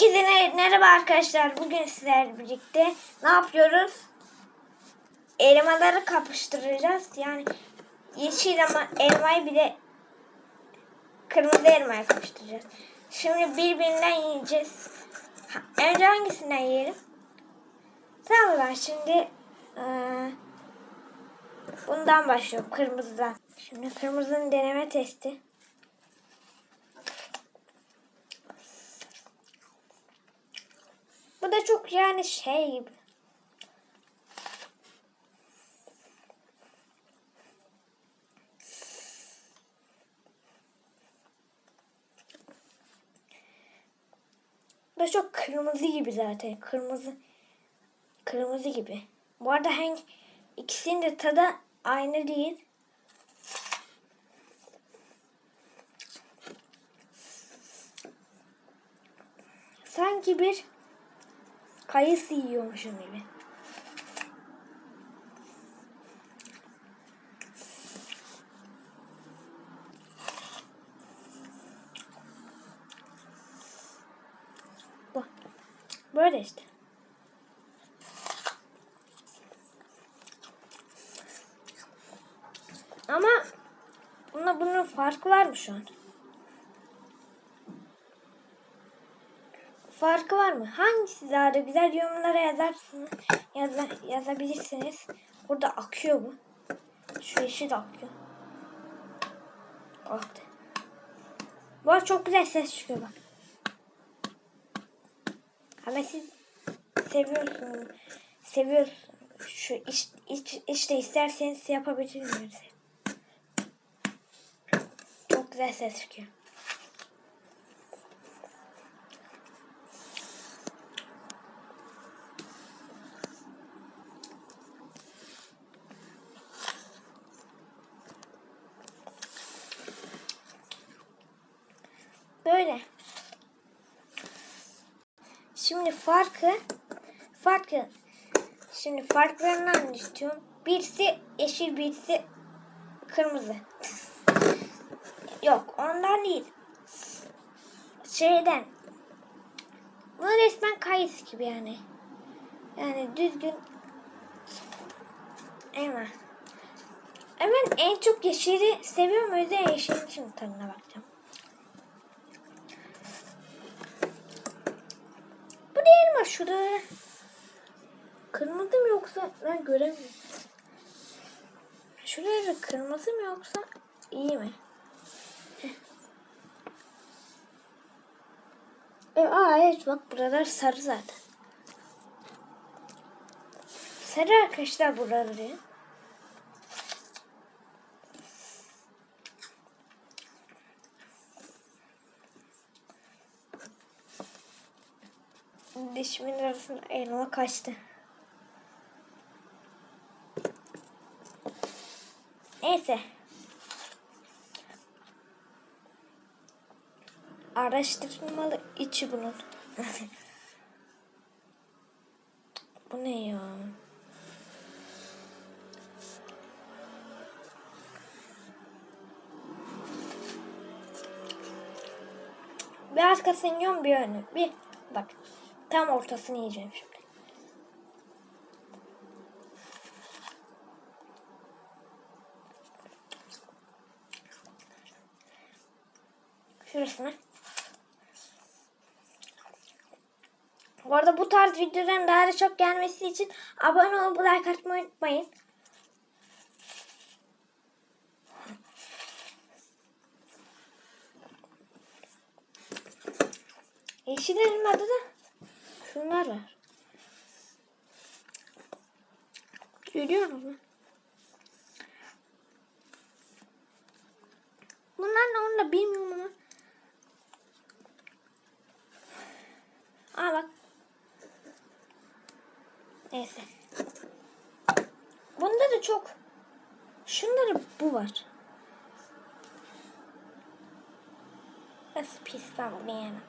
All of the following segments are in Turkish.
Herkese merhaba arkadaşlar. Bugün sizlerle birlikte ne yapıyoruz? Elmaları kapıştıracağız. Yani yeşil ama elmayı bir de kırmızı elmayı kapıştıracağız. Şimdi birbirinden yiyeceğiz. Önce hangisinden yiyelim? Tamam ben şimdi eee, bundan başlıyorum. Kırmızıdan. Şimdi kırmızının deneme testi. Bu da çok yani şey. Bu da çok kırmızı gibi zaten. Kırmızı. Kırmızı gibi. Bu arada hangi ikisinin de tadı aynı değil. Sanki bir kayısı yiyormuşum gibi. Bu. Böyle işte. Ama bunda bunun farkı var mı şu an? Farkı var mı? Hangisi daha da güzel yorumlara yazarsınız. Yaza, yazabilirsiniz. Burada akıyor bu. Şu yeşil akıyor. Aktı. Bu arada çok güzel ses çıkıyor bak. Ama siz seviyorsunuz. Seviyorsunuz. Şu iş, iş, işte isterseniz yapabilirsiniz. Çok güzel ses çıkıyor. Böyle. Şimdi farkı farkı şimdi farklarını anlatıyorum. Birisi yeşil birisi kırmızı. Yok ondan değil. Şeyden. Bu resmen kayısı gibi yani. Yani düzgün. Ama. Ben en çok yeşili seviyorum. O yüzden yeşilin şimdi tadına bakacağım. Kırmızı mı yoksa ben göremiyorum. Şurada kırmızı mı yoksa iyi mi? E, aa evet bak buralar sarı zaten. Sarı arkadaşlar buraları. Dişimin arasında elma kaçtı. Neyse. Araştırmalı içi bunun. Bu ne ya? Bir yiyorum bir önü. Bir bak. Tam ortasını yiyeceğim şimdi. Şurasına. Bu arada bu tarz videoların daha da çok gelmesi için abone olup like atmayı unutmayın. Yeşil elmada da şunlar var. Görüyor musun? Bunlar ne onu da bilmiyorum ama. Aa bak. Neyse. Bunda da çok. Şunları bu var. Nasıl pis ben bunu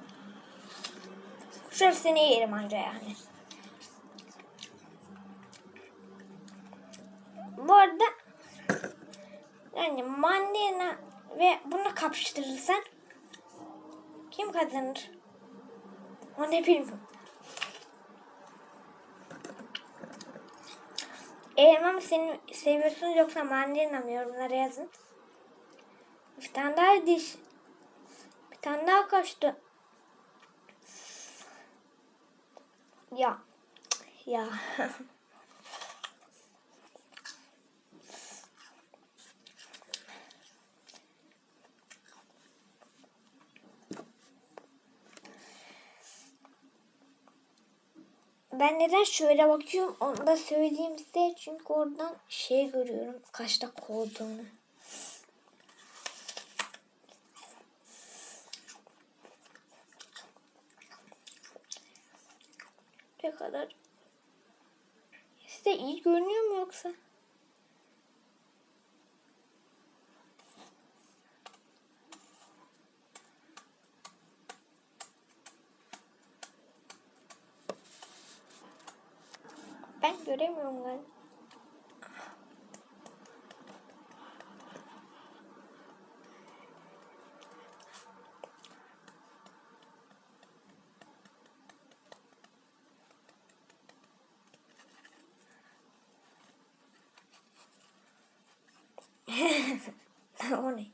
yiyemem. Şurasını yerim anca yani. Bu arada yani mandalina ve bunu kapıştırırsan kim kazanır? O ne bilmiyorum. Elma mı seni seviyorsunuz yoksa mandalina mı yorumlara yazın. Bir tane daha diş. Bir tane daha kaçtı. Ya. Ya. Ben neden şöyle bakıyorum onu da söyleyeyim size. Çünkü oradan şey görüyorum kaç dakika olduğunu. Ne kadar? Size iyi görünüyor mu yoksa? Ben göremiyorum galiba. o ne?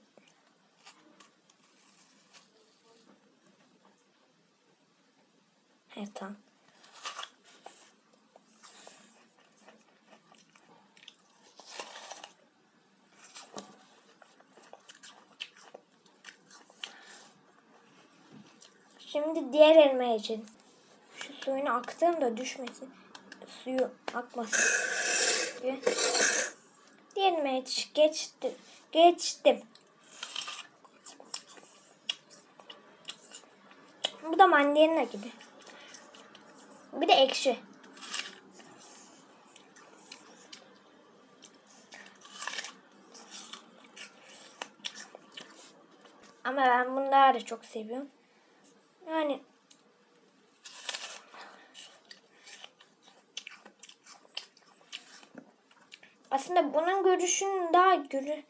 Evet tamam. Şimdi diğer elma için. Şu suyunu aktığım da düşmesin. Suyu akmasın. Diğer elmaya geçtim. Geçtim. Bu da mandalina gibi. Bir de ekşi. Ama ben bunları da çok seviyorum. Yani aslında bunun görüşün daha görü,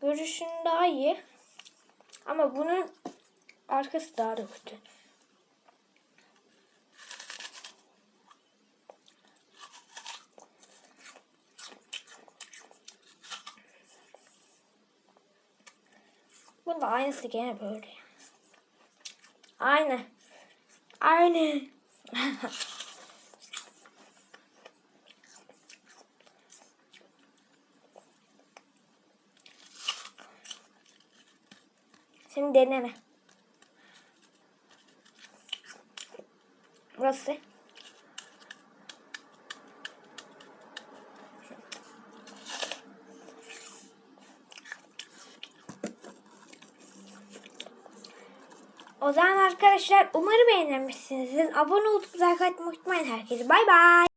görüşün daha iyi. Ama bunun arkası daha da kötü. Bunda aynısı gene böyle. Aynı. Aynı. Şimdi deneme. Burası. O zaman arkadaşlar umarım beğenmişsinizdir. Abone olup like atmayı unutmayın herkese. Bay bay.